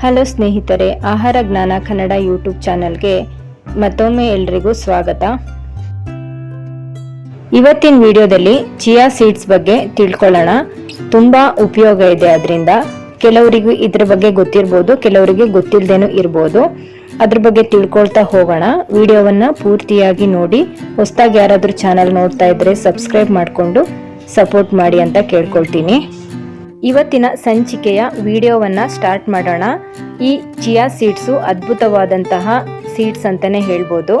Hello ಸ್ನೇಹಿತರೆ, ಆಹಾರ ಜ್ಞಾನ ಕನ್ನಡ ಯೂಟ್ಯೂಬ್ ಚಾನಲ್ಗೆ ಮತ್ತೊಮ್ಮೆ ಎಲ್ರಿಗೂ ಸ್ವಾಗತ. ಇವತ್ತಿನ ವಿಡಿಯೋದಲ್ಲಿ ಚಿಯಾ ಸೀಡ್ಸ್ ಬಗ್ಗೆ ತಿಳ್ಕೊಳ್ಳೋಣ. ತುಂಬ ಉಪಯೋಗ ಇದೆ ಅದರಿಂದ ಕೆಲವರಿಗೂ ಇದ್ರ ಬಗ್ಗೆ ಗೊತ್ತಿರ್ಬೋದು, ಕೆಲವರಿಗೆ ಗೊತ್ತಿಲ್ಲದೇನೂ ಇರ್ಬೋದು. ಅದ್ರ ಬಗ್ಗೆ ತಿಳ್ಕೊಳ್ತಾ ಹೋಗೋಣ. ವಿಡಿಯೋವನ್ನ ಪೂರ್ತಿಯಾಗಿ ನೋಡಿ. ಹೊಸದಾಗಿ ಯಾರಾದರೂ ಚಾನಲ್ ನೋಡ್ತಾ ಇದ್ರೆ ಸಬ್ಸ್ಕ್ರೈಬ್ ಮಾಡಿಕೊಂಡು ಸಪೋರ್ಟ್ ಮಾಡಿ ಅಂತ ಕೇಳ್ಕೊಳ್ತೀನಿ. ಇವತ್ತಿನ ಸಂಚಿಕೆಯ ವಿಡಿಯೋವನ್ನು ಸ್ಟಾರ್ಟ್ ಮಾಡೋಣ. ಈ ಚಿಯಾ ಸೀಡ್ಸು ಅದ್ಭುತವಾದಂತಹ ಸೀಡ್ಸ್ ಅಂತಲೇ ಹೇಳ್ಬೋದು.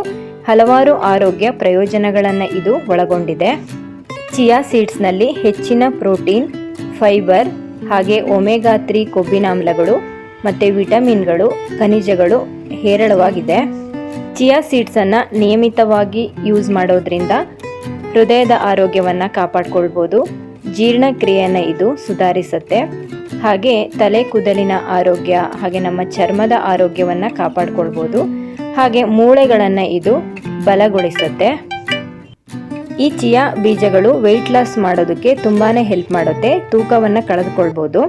ಹಲವಾರು ಆರೋಗ್ಯ ಪ್ರಯೋಜನಗಳನ್ನು ಇದು ಒಳಗೊಂಡಿದೆ. ಚಿಯಾ ಸೀಡ್ಸ್ನಲ್ಲಿ ಹೆಚ್ಚಿನ ಪ್ರೋಟೀನ್, ಫೈಬರ್ ಹಾಗೆ ಒಮೆಗಾ ತ್ರೀ ಕೊಬ್ಬಿನಾಮ್ಲಗಳು ಮತ್ತು ವಿಟಮಿನ್ಗಳು, ಖನಿಜಗಳು ಹೇರಳವಾಗಿದೆ. ಚಿಯಾ ಸೀಡ್ಸನ್ನು ನಿಯಮಿತವಾಗಿ ಯೂಸ್ ಮಾಡೋದ್ರಿಂದ ಹೃದಯದ ಆರೋಗ್ಯವನ್ನು ಕಾಪಾಡ್ಕೊಳ್ಬೋದು. ಜೀರ್ಣಕ್ರಿಯೆಯನ್ನು ಇದು ಸುಧಾರಿಸುತ್ತೆ. ಹಾಗೆ ತಲೆ ಕೂದಲಿನ ಆರೋಗ್ಯ, ಹಾಗೆ ನಮ್ಮ ಚರ್ಮದ ಆರೋಗ್ಯವನ್ನು ಕಾಪಾಡಿಕೊಳ್ಬೋದು. ಹಾಗೆ ಮೂಳೆಗಳನ್ನು ಇದು ಬಲಗೊಳಿಸುತ್ತೆ. ಈ ಚಿಯಾ ಬೀಜಗಳು ವೆಯ್ಟ್ ಲಾಸ್ ಮಾಡೋದಕ್ಕೆ ತುಂಬಾ ಹೆಲ್ಪ್ ಮಾಡುತ್ತೆ, ತೂಕವನ್ನು ಕಳೆದುಕೊಳ್ಬೋದು.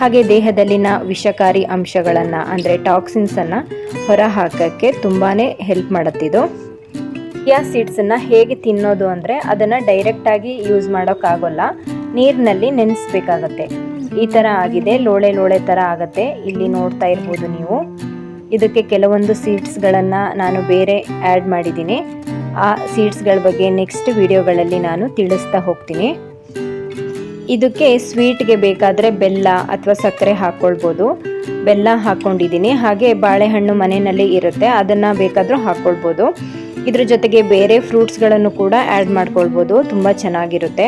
ಹಾಗೆ ದೇಹದಲ್ಲಿನ ವಿಷಕಾರಿ ಅಂಶಗಳನ್ನು, ಅಂದರೆ ಟಾಕ್ಸಿನ್ಸನ್ನು ಹೊರ ಹಾಕೋಕ್ಕೆ ತುಂಬಾ ಹೆಲ್ಪ್ ಮಾಡುತ್ತಿದ್ದು ಚಿಯಾ ಸೀಡ್ಸನ್ನು ಹೇಗೆ ತಿನ್ನೋದು ಅಂದರೆ ಅದನ್ನು ಡೈರೆಕ್ಟಾಗಿ ಯೂಸ್ ಮಾಡೋಕ್ಕಾಗೋಲ್ಲ. ನೀರಿನಲ್ಲಿ ನೆನೆಸ್ಬೇಕಾಗತ್ತೆ. ಈ ಥರ ಆಗಿದೆ, ಲೋಳೆ ಲೋಳೆ ಥರ ಆಗುತ್ತೆ. ಇಲ್ಲಿ ನೋಡ್ತಾ ಇರ್ಬೋದು ನೀವು. ಇದಕ್ಕೆ ಕೆಲವೊಂದು ಸೀಡ್ಸ್ಗಳನ್ನು ನಾನು ಬೇರೆ ಆ್ಯಡ್ ಮಾಡಿದ್ದೀನಿ. ಆ ಸೀಡ್ಸ್ಗಳ ಬಗ್ಗೆ ನೆಕ್ಸ್ಟ್ ವಿಡಿಯೋಗಳಲ್ಲಿ ನಾನು ತಿಳಿಸ್ತಾ ಹೋಗ್ತೀನಿ. ಇದಕ್ಕೆ ಸ್ವೀಟ್ಗೆ ಬೇಕಾದರೆ ಬೆಲ್ಲ ಅಥವಾ ಸಕ್ಕರೆ ಹಾಕ್ಕೊಳ್ಬೋದು ಬೆಲ್ಲ ಹಾಕ್ಕೊಂಡಿದ್ದೀನಿ ಹಾಗೆ ಬಾಳೆಹಣ್ಣು ಮನೆಯಲ್ಲಿ ಇರುತ್ತೆ, ಅದನ್ನು ಬೇಕಾದರೂ ಹಾಕ್ಕೊಳ್ಬೋದು ಇದ್ರ ಜೊತೆಗೆ ಬೇರೆ ಫ್ರೂಟ್ಸ್ಗಳನ್ನು ಕೂಡ ಆ್ಯಡ್ ಮಾಡ್ಕೊಳ್ಬೋದು. ತುಂಬ ಚೆನ್ನಾಗಿರುತ್ತೆ.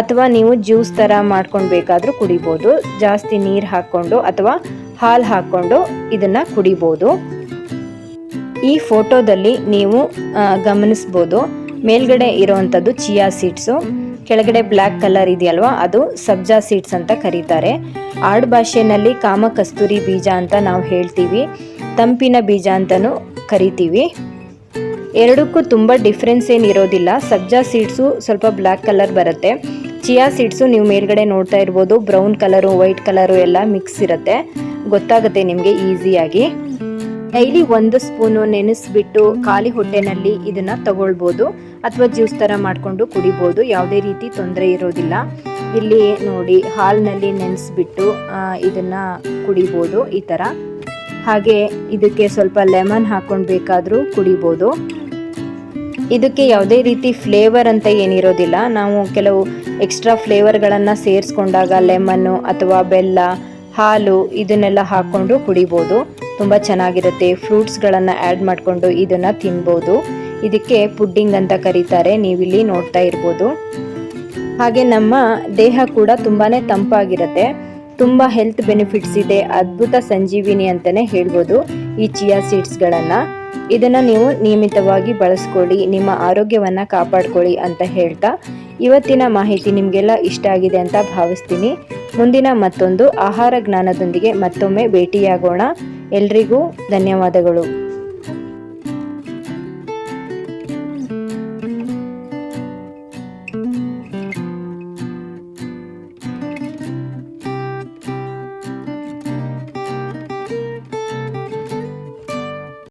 ಅಥವಾ ನೀವು ಜ್ಯೂಸ್ ಥರ ಮಾಡ್ಕೊಂಡು ಬೇಕಾದರೂ ಕುಡಿಬೋದು. ಜಾಸ್ತಿ ನೀರು ಹಾಕ್ಕೊಂಡು ಅಥವಾ ಹಾಲು ಹಾಕ್ಕೊಂಡು ಇದನ್ನು ಕುಡಿಬೋದು. ಈ ಫೋಟೋದಲ್ಲಿ ನೀವು ಗಮನಿಸ್ಬೋದು. ಮೇಲ್ಗಡೆ ಇರೋವಂಥದ್ದು ಚಿಯಾ ಸೀಡ್ಸು. ಕೆಳಗಡೆ ಬ್ಲ್ಯಾಕ್ ಕಲರ್ ಇದೆಯಲ್ವಾ, ಅದು ಸಬ್ಜಾ ಸೀಡ್ಸ್ ಅಂತ ಕರೀತಾರೆ. ಆಡ್ ಭಾಷೆನಲ್ಲಿ ಕಾಮ ಕಸ್ತೂರಿ ಬೀಜ ಅಂತ ನಾವು ಹೇಳ್ತೀವಿ. ತಂಪಿನ ಬೀಜ ಅಂತಲೂ ಕರಿತೀವಿ. ಎರಡಕ್ಕೂ ತುಂಬ ಡಿಫ್ರೆನ್ಸ್ ಏನು ಇರೋದಿಲ್ಲ. ಸಬ್ಜಾ ಸೀಡ್ಸು ಸ್ವಲ್ಪ ಬ್ಲ್ಯಾಕ್ ಕಲರ್ ಬರುತ್ತೆ. ಚಿಯಾ ಸೀಡ್ಸು ನೀವು ಮೇಲ್ಗಡೆ ನೋಡ್ತಾ ಇರ್ಬೋದು. ಬ್ರೌನ್ ಕಲರು ವೈಟ್ ಕಲರು ಎಲ್ಲ ಮಿಕ್ಸ್ ಇರುತ್ತೆ. ಗೊತ್ತಾಗುತ್ತೆ ನಿಮಗೆ ಈಸಿಯಾಗಿ ಡೈಲಿ ಒಂದು ಸ್ಪೂನು ನೆನೆಸ್ಬಿಟ್ಟು ಖಾಲಿ ಹೊಟ್ಟೆನಲ್ಲಿ ಇದನ್ನ ತಗೊಳ್ಬೋದು. ಅಥವಾ ಜ್ಯೂಸ್ ಥರ ಮಾಡಿಕೊಂಡು ಕುಡಿಬೋದು. ಯಾವುದೇ ರೀತಿ ತೊಂದರೆ ಇರೋದಿಲ್ಲ. ಇಲ್ಲಿ ನೋಡಿ, ಹಾಲ್ನಲ್ಲಿ ನೆನೆಸ್ಬಿಟ್ಟು ಇದನ್ನ ಕುಡಿಬೋದು ಈ ಥರ ಹಾಗೆ ಇದಕ್ಕೆ ಸ್ವಲ್ಪ ಲೆಮನ್ ಹಾಕೊಂಡು ಬೇಕಾದರೂ ಕುಡಿಬೋದು. ಇದಕ್ಕೆ ಯಾವುದೇ ರೀತಿ ಫ್ಲೇವರ್ ಅಂತ ಏನಿರೋದಿಲ್ಲ. ನಾವು ಕೆಲವು ಎಕ್ಸ್ಟ್ರಾ ಫ್ಲೇವರ್ಗಳನ್ನು ಸೇರಿಸ್ಕೊಂಡಾಗ ಲೆಮನ್ನು ಅಥವಾ ಬೆಲ್ಲ, ಹಾಲು ಇದನ್ನೆಲ್ಲ ಹಾಕ್ಕೊಂಡು ಕುಡಿಬೋದು ತುಂಬ ಚೆನ್ನಾಗಿರುತ್ತೆ. ಫ್ರೂಟ್ಸ್ಗಳನ್ನು ಆ್ಯಡ್ ಮಾಡಿಕೊಂಡು ಇದನ್ನು ತಿನ್ಬೋದು. ಇದಕ್ಕೆ ಪುಡ್ಡಿಂಗ್ ಅಂತ ಕರೀತಾರೆ. ನೀವಿಲ್ಲಿ ನೋಡ್ತಾ ಇರ್ಬೋದು. ಹಾಗೆ ನಮ್ಮ ದೇಹ ಕೂಡ ತುಂಬಾ ತಂಪಾಗಿರುತ್ತೆ. ತುಂಬ ಹೆಲ್ತ್ ಬೆನಿಫಿಟ್ಸ್ ಇದೆ. ಅದ್ಭುತ ಸಂಜೀವಿನಿ ಅಂತಲೇ ಹೇಳ್ಬೋದು ಈ ಚಿಯಾ ಸೀಡ್ಸ್ಗಳನ್ನು ಇದನ್ನು ನೀವು ನಿಯಮಿತವಾಗಿ ಬಳಸ್ಕೊಳ್ಳಿ, ನಿಮ್ಮ ಆರೋಗ್ಯವನ್ನು ಕಾಪಾಡ್ಕೊಳ್ಳಿ ಅಂತ ಹೇಳ್ತಾ ಇವತ್ತಿನ ಮಾಹಿತಿ ನಿಮಗೆಲ್ಲ ಇಷ್ಟ ಆಗಿದೆ ಅಂತ ಭಾವಿಸ್ತೀನಿ. ಮುಂದಿನ ಮತ್ತೊಂದು ಆಹಾರ ಜ್ಞಾನದೊಂದಿಗೆ ಮತ್ತೊಮ್ಮೆ ಭೇಟಿಯಾಗೋಣ. ಎಲ್ರಿಗೂ ಧನ್ಯವಾದಗಳು.